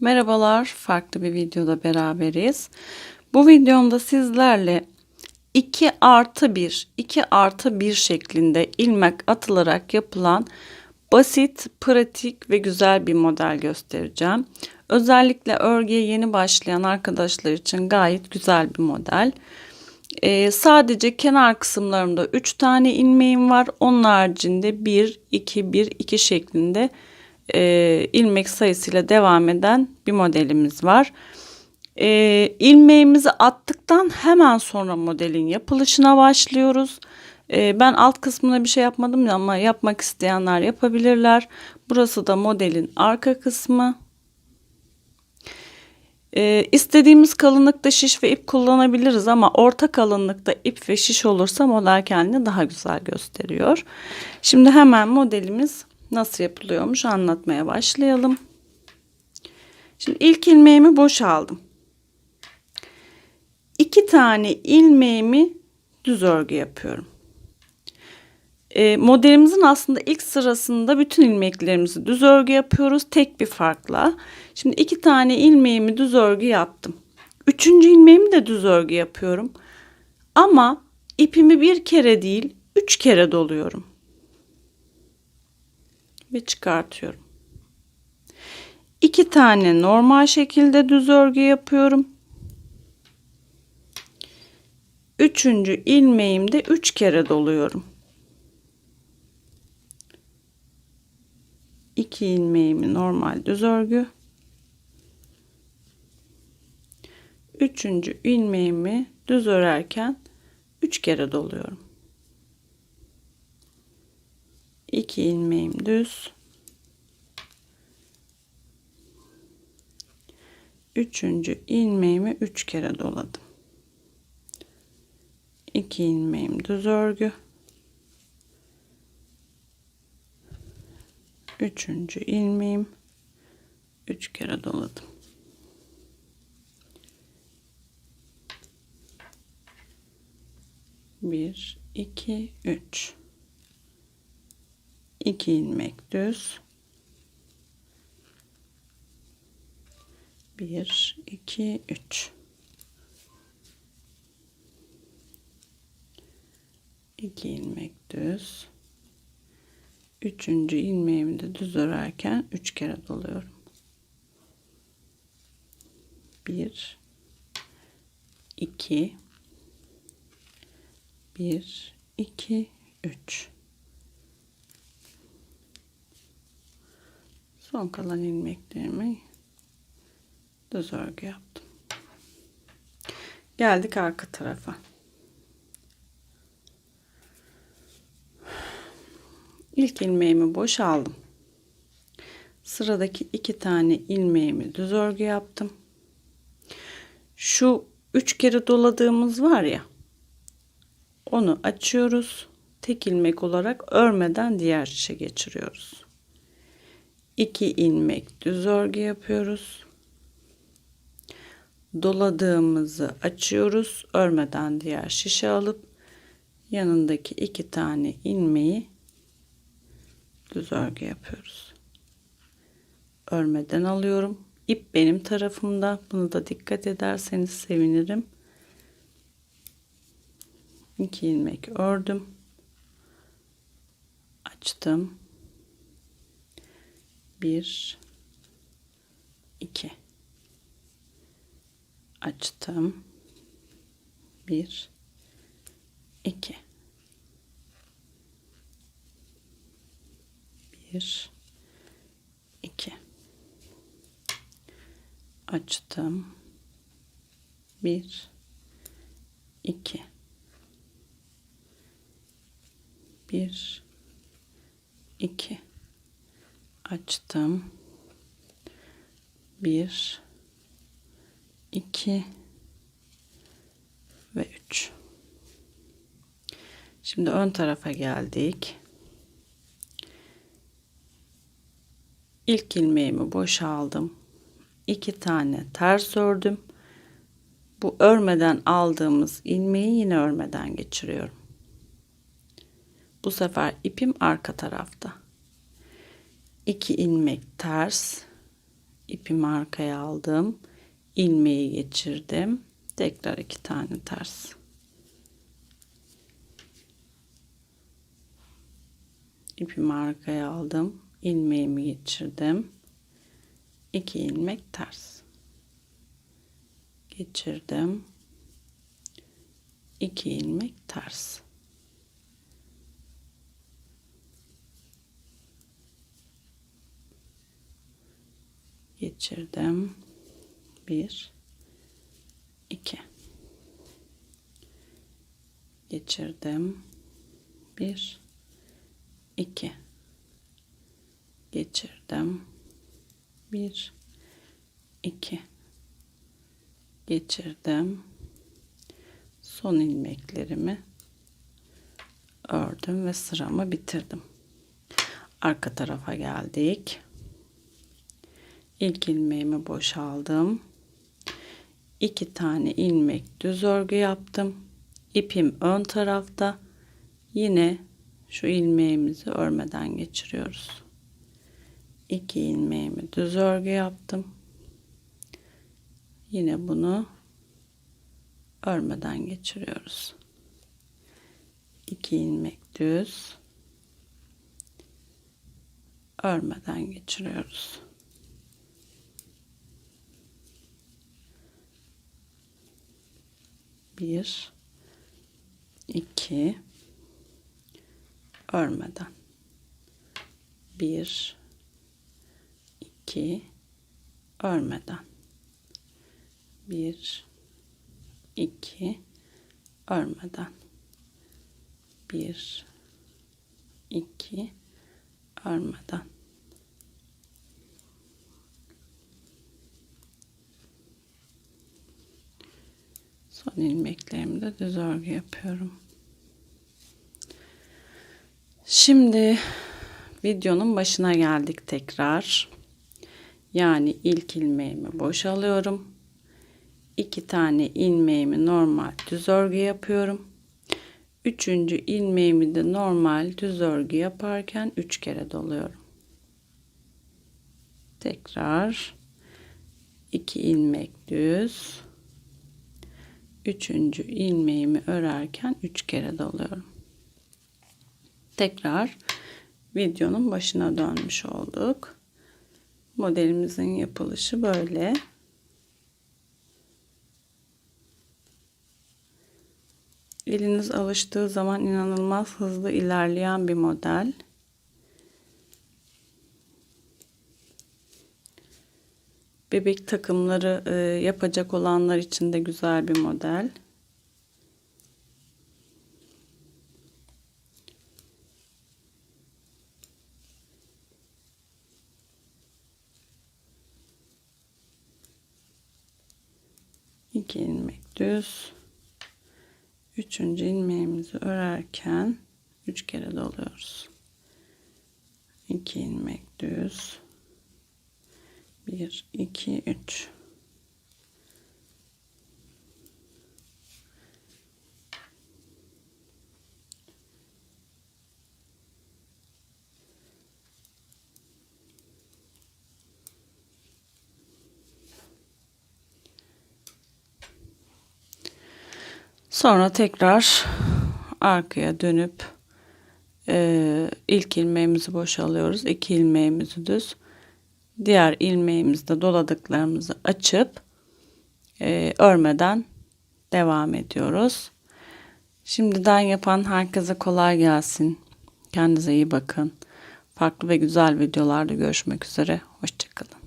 Merhabalar, farklı bir videoda beraberiz. Bu videomda sizlerle 2 artı 1, 2 artı 1 şeklinde ilmek atılarak yapılan basit, pratik ve güzel bir model göstereceğim. Özellikle örgüye yeni başlayan arkadaşlar için gayet güzel bir model. Ee, sadece kenar kısımlarımda 3 tane ilmeğim var. Onun haricinde 1, 2, 1, 2 şeklinde e, ilmek sayısıyla devam eden bir modelimiz var. E, ilmeğimizi attıktan hemen sonra modelin yapılışına başlıyoruz. E, ben alt kısmına bir şey yapmadım ama yapmak isteyenler yapabilirler. Burası da modelin arka kısmı. E, istediğimiz kalınlıkta şiş ve ip kullanabiliriz ama orta kalınlıkta ip ve şiş olursa model kendini daha güzel gösteriyor. Şimdi hemen modelimiz nasıl yapılıyormuş anlatmaya başlayalım. Şimdi ilk ilmeğimi boşaldım. İki tane ilmeğimi düz örgü yapıyorum. E, modelimizin aslında ilk sırasında bütün ilmeklerimizi düz örgü yapıyoruz tek bir farkla. Şimdi iki tane ilmeğimi düz örgü yaptım. Üçüncü ilmeğimi de düz örgü yapıyorum. Ama ipimi bir kere değil üç kere doluyorum ve çıkartıyorum. İki tane normal şekilde düz örgü yapıyorum. Üçüncü ilmeğimde üç kere doluyorum. İki ilmeğimi normal düz örgü. Üçüncü ilmeğimi düz örerken üç kere doluyorum. 2 ilmeğim düz. Üçüncü ilmeğimi üç kere doladım. 2 ilmeğim düz örgü. Üçüncü ilmeğim üç kere doladım. Bir iki üç 2 ilmek düz. 1 2 3 2 ilmek düz. Üçüncü ilmeğimi de düz örerken üç kere doluyorum 1 2 1 2 3 son kalan ilmeklerimi düz örgü yaptım. Geldik arka tarafa. İlk ilmeğimi boşaldım. Sıradaki iki tane ilmeğimi düz örgü yaptım. Şu üç kere doladığımız var ya. Onu açıyoruz. Tek ilmek olarak örmeden diğer şişe geçiriyoruz. 2 ilmek düz örgü yapıyoruz. Doladığımızı açıyoruz. Örmeden diğer şişe alıp yanındaki iki tane ilmeği düz örgü yapıyoruz. Örmeden alıyorum. İp benim tarafımda. Bunu da dikkat ederseniz sevinirim. 2 ilmek ördüm. Açtım 1 2 açtım. 1 2 1 2 açtım. 1 2 1 2 açtım. Bir, iki ve üç. Şimdi ön tarafa geldik. İlk ilmeğimi boşaldım. İki tane ters ördüm. Bu örmeden aldığımız ilmeği yine örmeden geçiriyorum. Bu sefer ipim arka tarafta. 2 ilmek ters ipimi arkaya aldım. ilmeği geçirdim. Tekrar iki tane ters. ipimi arkaya aldım. ilmeğimi geçirdim. 2 ilmek ters. Geçirdim. 2 ilmek ters. Geçirdim. 1 2 geçirdim. 1 2 geçirdim. 1 2 geçirdim. Son ilmeklerimi ördüm ve sıramı bitirdim. Arka tarafa geldik. İlk ilmeğimi boşaldım. 2 tane ilmek düz örgü yaptım. İpim ön tarafta. Yine şu ilmeğimizi örmeden geçiriyoruz. 2 ilmeğimi düz örgü yaptım. Yine bunu örmeden geçiriyoruz. 2 ilmek düz örmeden geçiriyoruz. Bir, iki, örmeden. Bir, iki, örmeden. Bir, iki, örmeden. Bir, iki, örmeden. Son ilmeklerimde düz örgü yapıyorum. Şimdi videonun başına geldik tekrar. Yani ilk ilmeğimi boşalıyorum. İki tane ilmeğimi normal düz örgü yapıyorum. Üçüncü ilmeğimi de normal düz örgü yaparken üç kere doluyorum. Tekrar iki ilmek düz. Üçüncü ilmeğimi örerken üç kere doluyorum. Tekrar videonun başına dönmüş olduk. Modelimizin yapılışı böyle. Eliniz alıştığı zaman inanılmaz hızlı ilerleyen bir model. Bebek takımları e, yapacak olanlar için de güzel bir model. İki ilmek düz. Üçüncü ilmeğimizi örerken üç kere doluyoruz. İki ilmek düz. Bir, iki, üç. Sonra tekrar arkaya dönüp e, ilk ilmeğimizi boşalıyoruz. iki ilmeğimizi düz. Diğer ilmeğimizde doladıklarımızı açıp e, örmeden devam ediyoruz. Şimdiden yapan herkese kolay gelsin. Kendinize iyi bakın. Farklı ve güzel videolarda görüşmek üzere. Hoşçakalın.